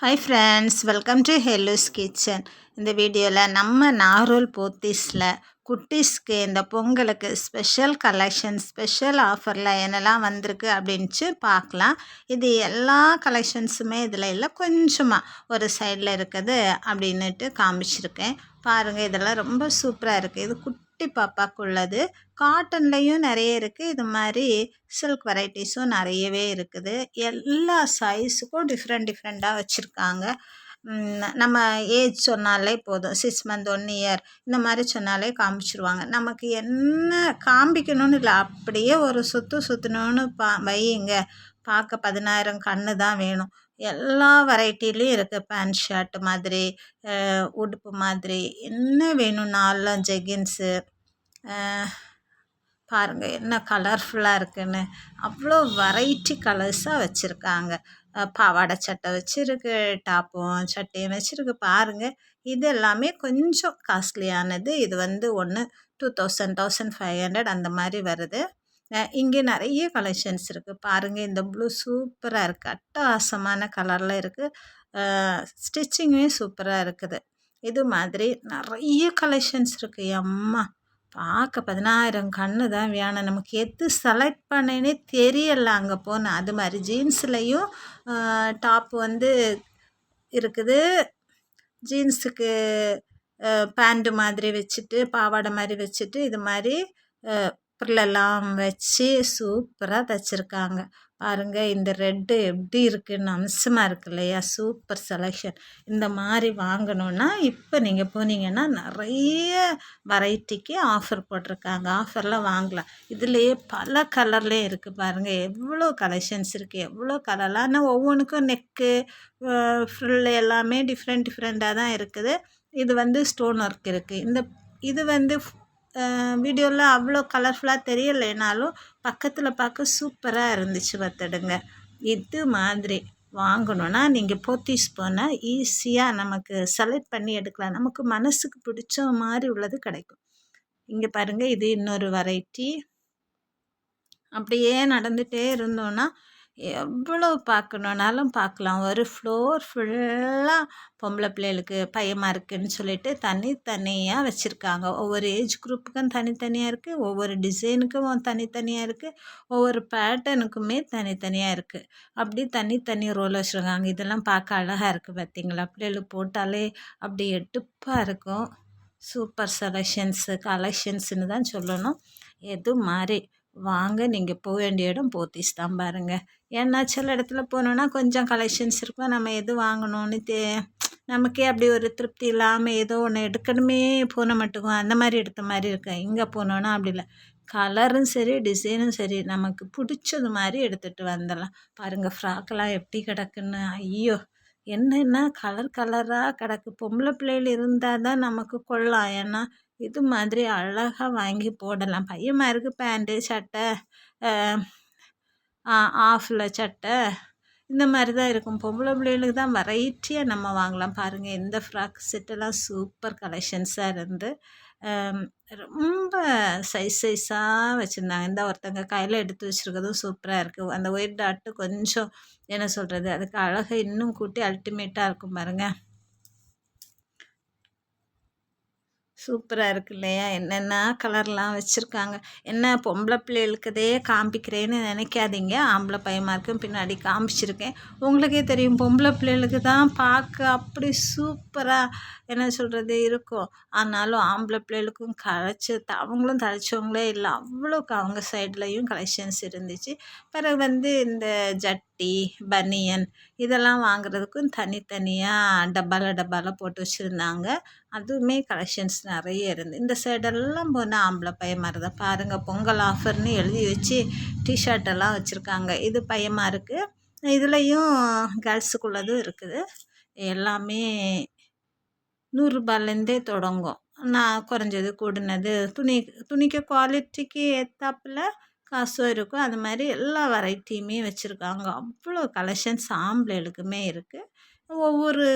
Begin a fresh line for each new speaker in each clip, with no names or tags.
Hi friends welcome to ஹெல்லூஸ் kitchen இந்த வீடியோவில் நம்ம நாரோல் போத்தீஸில் குட்டீஸ்க்கு இந்த பொங்கலுக்கு ஸ்பெஷல் கலெக்ஷன் ஸ்பெஷல் ஆஃபரில் என்னெல்லாம் வந்திருக்கு அப்படின்ச்சு பார்க்கலாம். இது எல்லா கலெக்ஷன்ஸுமே இதில் இல்லை கொஞ்சமாக ஒரு சைடில் இருக்குது அப்படின்னுட்டு காமிச்சிருக்கேன். பாருங்கள் இதெல்லாம் ரொம்ப சூப்பராக இருக்குது இது குட் குட்டி பாப்பாக்குள்ளது காட்டன்லேயும் நிறைய இருக்குது இது மாதிரி சில்க் வெரைட்டிஸும் நிறையவே இருக்குது. எல்லா சைஸுக்கும் டிஃப்ரெண்ட் டிஃப்ரெண்ட்டாக வச்சுருக்காங்க. நம்ம ஏஜ் சொன்னாலே போதும். சிக்ஸ் மந்த் ஒன் இயர் இந்த மாதிரி சொன்னாலே காமிச்சிருவாங்க. நமக்கு என்ன காமிக்கணும்னு இல்லை அப்படியே ஒரு சுற்று சுற்றணும்னு பா வையுங்க. பார்க்க பதினாயிரம் கண்ணு தான் வேணும். எல்லா வெரைட்டிலையும் இருக்குது பேண்ட் ஷர்ட் மாதிரி உடுப்பு மாதிரி. என்ன வேணும்னாலும் ஜெகின்ஸு பாருங்கள் என்ன கலர்ஃபுல்லாக இருக்குன்னு. அவ்வளோ வெரைட்டி கலர்ஸாக வச்சுருக்காங்க. பாவாடை சட்டை வச்சுருக்கு டாப்பும் சட்டையும் வச்சுருக்கு. பாருங்கள் இது எல்லாமே கொஞ்சம் காஸ்ட்லியானது இது வந்து ஒன்று two thousand thousand five hundred அந்த மாதிரி வருது. இங்கே நிறைய கலெக்ஷன்ஸ் இருக்குது பாருங்கள் இந்த ப்ளூ சூப்பராக இருக்குது அட்டகாசமான கலரில் இருக்குது ஸ்டிச்சிங்குமே சூப்பராக இருக்குது. இது மாதிரி நிறைய கலெக்ஷன்ஸ் இருக்குது அம்மா பார்க்க பதினாயிரம் கண்ணு தான் வேணும் நமக்கு எது செலக்ட் பண்ணேன்னே தெரியலை அங்கே போனேன் அது மாதிரி ஜீன்ஸ்லேயும் டாப் வந்து இருக்குது. ஜீன்ஸுக்கு பேண்ட்டு மாதிரி வச்சுட்டு பாவாடை மாதிரி வச்சுட்டு இது மாதிரி ஃப்ரில்லெல்லாம் வச்சு சூப்பராக தைச்சிருக்காங்க. பாருங்கள் இந்த ரெட்டு எப்படி இருக்குன்னு அம்சமாக இருக்கு இல்லையா? Super selection. இந்த மாதிரி வாங்கணுன்னா இப்போ நீங்கள் போனீங்கன்னா நிறைய வெரைட்டிக்கு ஆஃபர் போட்டிருக்காங்க. ஆஃபர்லாம் வாங்கலாம். இதுலேயே பல கலர்லேயும் இருக்குது பாருங்கள் எவ்வளோ கலெக்ஷன்ஸ் இருக்குது எவ்வளோ கலர்லாம் ஆனால் ஒவ்வொன்றுக்கும் நெக்கு ஃப்ரில் எல்லாமே டிஃப்ரெண்ட் டிஃப்ரெண்ட்டாக தான் இருக்குது. இது வந்து ஸ்டோன் ஒர்க் இருக்குது இந்த இது வந்து வீடியோவில் அவ்வளோ கலர்ஃபுல்லாக தெரியலைனாலும் பக்கத்தில் பார்க்க சூப்பராக இருந்துச்சு பார்த்துடுங்க இது மாதிரி வாங்கணுன்னா நீங்கள் போத்தீஸ் போனால் ஈஸியாக நமக்கு செலக்ட் பண்ணி எடுக்கலாம். நமக்கு மனசுக்கு பிடிச்ச மாதிரி உள்ளது கிடைக்கும். இங்கே பாருங்கள் இது இன்னொரு வெரைட்டி அப்படியே நடந்துகிட்டே இருந்தோன்னா எவ்வளோ பார்க்கணுன்னாலும் பார்க்கலாம். ஒரு ஃப்ளோர் ஃபுல்லாக பொம்பளை பிள்ளைகளுக்கு பயமாக இருக்குதுன்னு சொல்லிட்டு தனித்தனியாக வச்சுருக்காங்க. ஒவ்வொரு ஏஜ் குரூப்புக்கும் தனித்தனியாக இருக்குது ஒவ்வொரு டிசைனுக்கும் தனித்தனியாக இருக்குது ஒவ்வொரு பேட்டர்னுக்குமே தனித்தனியாக இருக்குது அப்படி தனித்தனி ரோல் வச்சுருக்காங்க. இதெல்லாம் பார்க்க அழகாக இருக்குது பார்த்தீங்களா பிள்ளைகளுக்கு போட்டாலே அப்படி எட்டுப்பாக இருக்கும். சூப்பர் செலெக்ஷன்ஸு கலெக்ஷன்ஸுன்னு தான் சொல்லணும். எது மாதிரி வாங்க நீங்கள் போக வேண்டிய இடம் போத்தீஸ் தான் பாருங்கள் ஏன்னா சில இடத்துல போனோன்னா கொஞ்சம் கலெக்ஷன்ஸ் இருக்கும். நம்ம எது வாங்கணும்னு தே நமக்கே அப்படி ஒரு திருப்தி இல்லாமல் ஏதோ ஒன்று எடுக்கணுமே போன மட்டுக்கும் அந்த மாதிரி எடுத்த மாதிரி இருக்கேன் இங்கே போனோன்னா அப்படி இல்லை. கலரும் சரி டிசைனும் சரி நமக்கு பிடிச்சது மாதிரி எடுத்துகிட்டு வந்துடலாம். பாருங்கள் ஃப்ராக்கெல்லாம் எப்படி கிடக்குன்னு. ஐயோ என்னென்ன கலர் கலராக கிடக்கு. பொம்பளை பிள்ளைகள் இருந்தால் தான் நமக்கு கொள்ளலாம். ஏன்னா இது மாதிரி அழகாக வாங்கி போடலாம். பையன்மாருக்கு பேண்ட்டு சட்டை ஆஃபில் சட்டை இந்த மாதிரி தான் இருக்கும். பொம்பளை பிள்ளைகளுக்கு தான் வெரைட்டியாக நம்ம வாங்கலாம். பாருங்கள் இந்த ஃப்ராக் செட்டெல்லாம் சூப்பர் கலெக்ஷன்ஸாக இருந்து ரொம்ப சைஸ் சைஸாக வச்சுருந்தாங்க. இந்த ஒருத்தங்க கையில் எடுத்து வச்சுருக்கதும் சூப்பராக இருக்குது அந்த ஒயிட் டாட்டு கொஞ்சம் என்ன சொல்கிறது அதுக்கு அழகை இன்னும் கூட்டி அல்டிமேட்டாக இருக்கும் பாருங்கள் சூப்பராக இருக்கு இல்லையா? என்னென்ன கலர்லாம் வச்சுருக்காங்க. என்ன பொம்பளை பிள்ளைகளுக்குதே காமிக்கிறேன்னு நினைக்காதீங்க. ஆம்பளை பையமாருக்கும் பின்னாடி காமிச்சிருக்கேன். உங்களுக்கே தெரியும் பொம்பளை பிள்ளைகளுக்கு தான் பார்க்க அப்படி சூப்பராக என்ன சொல்கிறது இருக்கும். ஆனாலும் ஆம்பளை பிள்ளைகளுக்கும் களைச்சி அவங்களும் தழைச்சவங்களே இல்லை. அவ்வளோக்கு அவங்க சைட்லேயும் கலெக்ஷன்ஸ் இருந்துச்சு. பிறகு வந்து இந்த ஜட் ஜட்டி பனியன் இதெல்லாம் வாங்குறதுக்கும் தனித்தனியாக டப்பாவில் டப்பாவில் போட்டு வச்சுருந்தாங்க. அதுவுமே கலெக்ஷன்ஸ் நிறைய இருந்து. இந்த சைடெல்லாம் போனால் ஆம்பளை பையமாக இருந்தால் பாருங்கள் பொங்கல் ஆஃபர்னு எழுதி வச்சு டிஷர்ட்டெல்லாம் வச்சுருக்காங்க. இது பையமாக இருக்குது இதுலேயும் கேர்ள்ஸுக்குள்ளதும் இருக்குது. எல்லாமே நூறுரூபாலேருந்தே தொடங்கும். நான் குறைஞ்சது கூடினது. துணி துணிக்கு குவாலிட்டிக்கு ஏற்றாப்புல காசும் இருக்கும். அது மாதிரி எல்லா வெரைட்டியுமே வச்சுருக்காங்க. அவ்வளோ கலெக்ஷன்ஸ் ஆம்பளைகளுக்குமே இருக்குது ஒவ்வொரு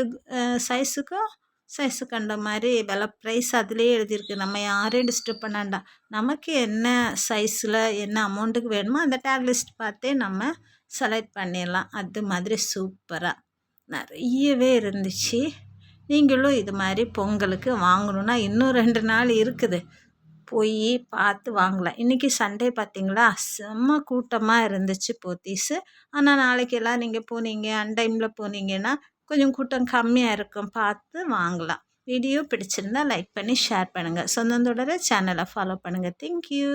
சைஸுக்கும் சைஸு கண்ட மாதிரி வில ப்ரைஸ் அதிலே எழுதியிருக்கு. நம்ம யாரையும் டிஸ்டர்ப் பண்ணாண்டா நமக்கு என்ன சைஸில் என்ன அமௌண்ட்டுக்கு வேணுமோ அந்த டேக் லிஸ்ட் பார்த்தே நம்ம செலக்ட் பண்ணிடலாம். அது மாதிரி சூப்பராக நிறையவே இருந்துச்சு. நீங்களும் இது மாதிரி பொங்கலுக்கு வாங்கணுன்னா இன்னும் ரெண்டு நாள் இருக்குது. போய் பார்த்து வாங்கலாம். இன்றைக்கி சண்டே பார்த்தீங்களா செம்ம கூட்டமாக இருந்துச்சு போத்தீஸு ஆனால் நாளைக்கெல்லாம் நீங்கள் போனீங்க அன்டைமில் போனீங்கன்னா கொஞ்சம் கூட்டம் கம்மியாக இருக்கும். பார்த்து வாங்கலாம். வீடியோ பிடிச்சிருந்தா லைக் பண்ணி ஷேர் பண்ணுங்கள் சொந்தந்தோடர சேனலை ஃபாலோ பண்ணுங்கள் தேங்க்யூ.